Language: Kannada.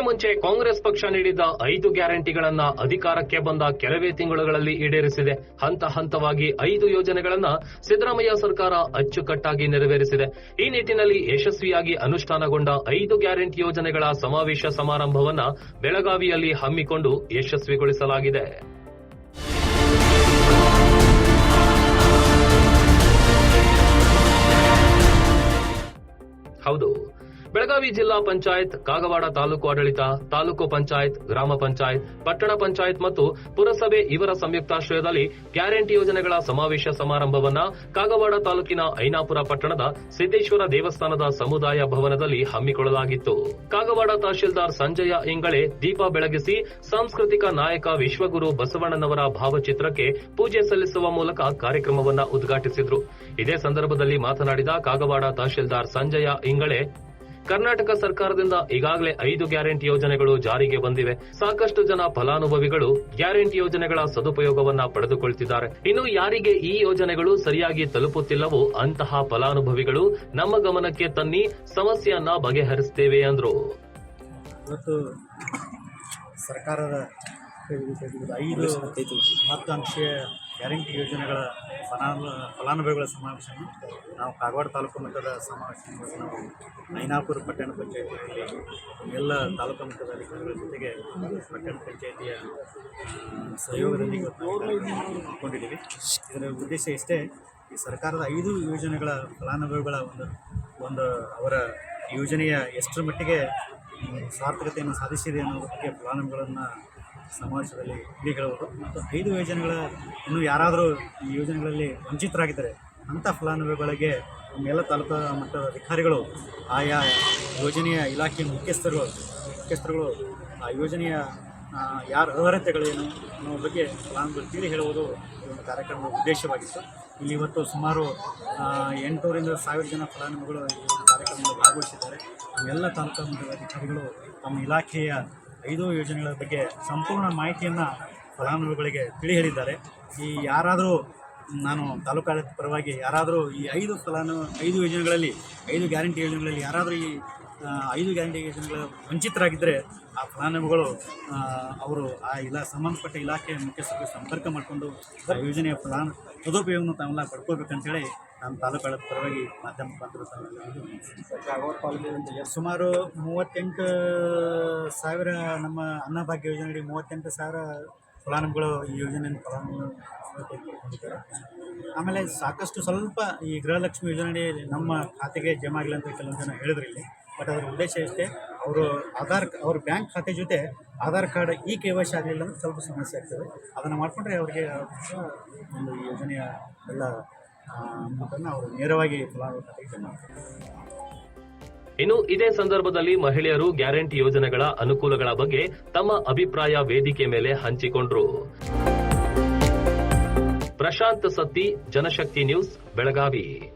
ಮುಂಚೆ ಕಾಂಗ್ರೆಸ್ ಪಕ್ಷ ನೀಡಿದ್ದ ಐದು ಗ್ಯಾರಂಟಿಗಳನ್ನ ಅಧಿಕಾರಕ್ಕೆ ಬಂದ ಕೆಲವೇ ತಿಂಗಳುಗಳಲ್ಲಿ ಈಡೇರಿಸಿದೆ. ಹಂತ ಹಂತವಾಗಿ ಐದು ಯೋಜನೆಗಳನ್ನ ಸಿದ್ದರಾಮಯ್ಯ ಸರ್ಕಾರ ಅಚ್ಚುಕಟ್ಟಾಗಿ ನೆರವೇರಿಸಿದೆ. ಈ ನಿಟ್ಟಿನಲ್ಲಿ ಯಶಸ್ವಿಯಾಗಿ ಅನುಷ್ಠಾನಗೊಂಡ ಐದು ಗ್ಯಾರಂಟಿ ಯೋಜನೆಗಳ ಸಮಾವೇಶ ಸಮಾರಂಭವನ್ನ ಬೆಳಗಾವಿಯಲ್ಲಿ ಹಮ್ಮಿಕೊಂಡು ಯಶಸ್ವಿಗೊಳಿಸಲಾಗಿದೆ. ಹೌದು. ಬೆಳಗಾವಿ ಜಿಲ್ಲಾ ಪಂಚಾಯತ್, ಕಾಗವಾಡ ತಾಲೂಕು ಆಡಳಿತ, ತಾಲೂಕು ಪಂಚಾಯತ್, ಗ್ರಾಮ ಪಂಚಾಯತ್, ಪಟ್ಟಣ ಪಂಚಾಯತ್ ಮತ್ತು ಪುರಸಭೆ ಇವರ ಸಂಯುಕ್ತಾಶ್ರಯದಲ್ಲಿ ಗ್ಯಾರಂಟಿ ಯೋಜನೆಗಳ ಸಮಾವೇಶ ಸಮಾರಂಭವನ್ನು ಕಾಗವಾಡ ತಾಲೂಕಿನ ಐನಾಪುರ ಪಟ್ಟಣದ ಸಿದ್ದೇಶ್ವರ ದೇವಸ್ಥಾನದ ಸಮುದಾಯ ಭವನದಲ್ಲಿ ಹಮ್ಮಿಕೊಳ್ಳಲಾಗಿತ್ತು. ಕಾಗವಾಡ ತಹಶೀಲ್ದಾರ್ ಸಂಜಯ ಇಂಗಳೆ ದೀಪ ಬೆಳಗಿಸಿ ಸಾಂಸ್ಕೃತಿಕ ನಾಯಕ ವಿಶ್ವಗುರು ಬಸವಣ್ಣನವರ ಭಾವಚಿತ್ರಕ್ಕೆ ಪೂಜೆ ಸಲ್ಲಿಸುವ ಮೂಲಕ ಕಾರ್ಯಕ್ರಮವನ್ನು ಉದ್ಘಾಟಿಸಿದ್ರು. ಇದೇ ಸಂದರ್ಭದಲ್ಲಿ ಮಾತನಾಡಿದ ಕಾಗವಾಡ ತಹಶೀಲ್ದಾರ್ ಸಂಜಯ ಇಂಗಳೆ ಕರ್ನಾಟಕ ಸರ್ಕಾರದಿಂದ ಈಗಾಗಲೇ ಐದು ಗ್ಯಾರಂಟಿ ಯೋಜನೆಗಳು ಜಾರಿಗೆ ಬಂದಿವೆ. ಸಾಕಷ್ಟು ಜನ ಫಲಾನುಭವಿಗಳು ಗ್ಯಾರಂಟಿ ಯೋಜನೆಗಳ ಸದುಪಯೋಗವನ್ನ ಪಡೆದುಕೊಳ್ತಿದ್ದಾರೆ. ಇನ್ನು ಯಾರಿಗೆ ಈ ಯೋಜನೆಗಳು ಸರಿಯಾಗಿ ತಲುಪುತ್ತಿಲ್ಲವೋ ಅಂತಹ ಫಲಾನುಭವಿಗಳು ನಮ್ಮ ಗಮನಕ್ಕೆ ತನ್ನಿ ಸಮಸ್ಯೆಯನ್ನ ಬಗೆಹರಿಸುತ್ತೇವೆ ಅಂದ್ರು. ಸರ್ಕಾರದ ಐದು ಮಹತ್ವಾಂಶೀಯ ಗ್ಯಾರಂಟಿ ಯೋಜನೆಗಳ ಫಲಾನು ಫಲಾನುಭವಿಗಳ ಸಮಾವೇಶವನ್ನು ನಾವು ಕಾಗವಾಡ ತಾಲೂಕು ಮಟ್ಟದ ಸಮಾವೇಶವನ್ನು ನಾವು ಮೈನಾಪುರ ಪಟ್ಟಣ ಪಂಚಾಯತಿಯಲ್ಲಿ ಎಲ್ಲ ತಾಲೂಕು ಮಟ್ಟದ ಅಧಿಕಾರಿಗಳ ಜೊತೆಗೆ ಪಟ್ಟಣ ಪಂಚಾಯತಿಯ ಸಹಯೋಗದಲ್ಲಿ ಹಮ್ಮಿಕೊಂಡಿದ್ದೀವಿ ಇದರ ಉದ್ದೇಶ ಇಷ್ಟೇ ಈ ಸರ್ಕಾರದ ಐದು ಯೋಜನೆಗಳ ಫಲಾನುಭವಿಗಳ ಒಂದು ಒಂದು ಅವರ ಯೋಜನೆಯ ಎಷ್ಟರ ಮಟ್ಟಿಗೆ ಸಾರ್ಥಕತೆಯನ್ನು ಸಾಧಿಸಿದೆ ಅನ್ನೋದ್ರ ಬಗ್ಗೆ ಫಲಾನುಭವಿಗಳನ್ನು ಸಮಾವೇಶದಲ್ಲಿ ಇಲ್ಲಿ ಹೇಳುವುದು ಮತ್ತು ಐದು ಯೋಜನೆಗಳ ಇನ್ನು ಯಾರಾದರೂ ಈ ಯೋಜನೆಗಳಲ್ಲಿ ವಂಚಿತರಾಗಿದ್ದಾರೆ, ಅಂಥ ಫಲಾನುಭವಿಗಳಿಗೆ ನಮ್ಮೆಲ್ಲ ತಾಲೂಕು ಮಟ್ಟದ ಅಧಿಕಾರಿಗಳು, ಆಯಾ ಯೋಜನೆಯ ಇಲಾಖೆಯ ಮುಖ್ಯಸ್ಥರುಗಳು ಮುಖ್ಯಸ್ಥರುಗಳು, ಆ ಯೋಜನೆಯ ಯಾರ ಅರ್ಹತೆಗಳೇನು ಅನ್ನೋ ಬಗ್ಗೆ ಫಲಾನುಭವಿ ತಿಳಿ ಹೇಳುವುದು ಈ ಒಂದು ಕಾರ್ಯಕ್ರಮದ ಉದ್ದೇಶವಾಗಿತ್ತು. ಇಲ್ಲಿ ಇವತ್ತು ಸುಮಾರು ಎಂಟುನೂರಿಂದ ಸಾವಿರ ಜನ ಫಲಾನುಭವಿಗಳು ಈ ಕಾರ್ಯಕ್ರಮದಲ್ಲಿ ಭಾಗವಹಿಸಿದ್ದಾರೆ. ಎಲ್ಲ ತಾಲೂಕು ಮಟ್ಟದ ಅಧಿಕಾರಿಗಳು ತಮ್ಮ ಇಲಾಖೆಯ ಐದು ಯೋಜನೆಗಳ ಬಗ್ಗೆ ಸಂಪೂರ್ಣ ಮಾಹಿತಿಯನ್ನು ಫಲಾನುಭವಿಗಳಿಗೆ ತಿಳಿ ಹೇಳಿದ್ದಾರೆ ಈ ಯಾರಾದರೂ, ನಾನು ತಾಲೂಕಾಡಳಿತ ಪರವಾಗಿ ಯಾರಾದರೂ ಈ ಐದು ಫಲಾನು, ಐದು ಯೋಜನೆಗಳಲ್ಲಿ, ಐದು ಗ್ಯಾರಂಟಿ ಯೋಜನೆಗಳಲ್ಲಿ ಯಾರಾದರೂ ಈ ಐದು ಗ್ಯಾರಂಟಿ ಯೋಜನೆಗಳ ವಂಚಿತರಾಗಿದ್ದರೆ ಆ ಫಲಾನುಭವಿಗಳು ಅವರು ಆ ಇಲಾ, ಸಂಬಂಧಪಟ್ಟ ಇಲಾಖೆಯ ಮುಖ್ಯಸ್ಥರಿಗೆ ಸಂಪರ್ಕ ಮಾಡಿಕೊಂಡು ಆ ಯೋಜನೆಯ ಫಲಾನು ಸದುಪಯೋಗವನ್ನು ತಾವೆಲ್ಲ ಪಡ್ಕೋಬೇಕಂತೇಳಿ ನಾನು ತಾಲೂಕುಗಳ ಪರವಾಗಿ ಮಾಧ್ಯಮ ಮುಖಾಂತರ ಸುಮಾರು ಮೂವತ್ತೆಂಟು ಸಾವಿರ ನಮ್ಮ ಅನ್ನಭಾಗ್ಯ ಯೋಜನೆಯಡಿ ಮೂವತ್ತೆಂಟು ಸಾವಿರ ಫಲಾನುಭವಿಗಳು ಈ ಯೋಜನೆಯನ್ನು ಫಲಾನುಭವಿ ಪಡ್ಕೊಂಡಿದ್ದಾರೆ ಆಮೇಲೆ ಸಾಕಷ್ಟು ಸ್ವಲ್ಪ ಈ ಗೃಹಲಕ್ಷ್ಮಿ ಯೋಜನೆಯಡಿ ನಮ್ಮ ಖಾತೆಗೆ ಜಮಾ ಆಗಿಲ್ಲ ಅಂತ ಕೆಲವೊಂದು ಜನ ಹೇಳಿದ್ರು ಇಲ್ಲಿ. ಬಟ್ ಅದರ ಉದ್ದೇಶ ಇಷ್ಟೇ ಅವರು ಆಧಾರ್ ಅವ್ರ ಬ್ಯಾಂಕ್ ಖಾತೆ ಜೊತೆ Aadhaar card E K Y C ಆಗಲಿಲ್ಲ ಅಂದ್ರೆ ಸ್ವಲ್ಪ ಸಮಸ್ಯೆ ಆಗ್ತದೆ. ಅದನ್ನು ಮಾಡಿಕೊಂಡ್ರೆ ಅವರಿಗೆ ಒಂದು ಈ ಯೋಜನೆಯ ಎಲ್ಲ ಅಮೌಂಟನ್ನು ಅವರು ನೇರವಾಗಿ ಇನ್ನು ಇದೇ ಸಂದರ್ಭದಲ್ಲಿ ಮಹಿಳೆಯರು ಗ್ಯಾರಂಟಿ ಯೋಜನೆಗಳ ಅನುಕೂಲಗಳ ಬಗ್ಗೆ ತಮ್ಮ ಅಭಿಪ್ರಾಯ ವೇದಿಕೆ ಮೇಲೆ ಹಂಚಿಕೊಂಡ್ರು. ಪ್ರಶಾಂತ್ ಸತ್ತಿ, ಜನಶಕ್ತಿ ನ್ಯೂಸ್, ಬೆಳಗಾವಿ.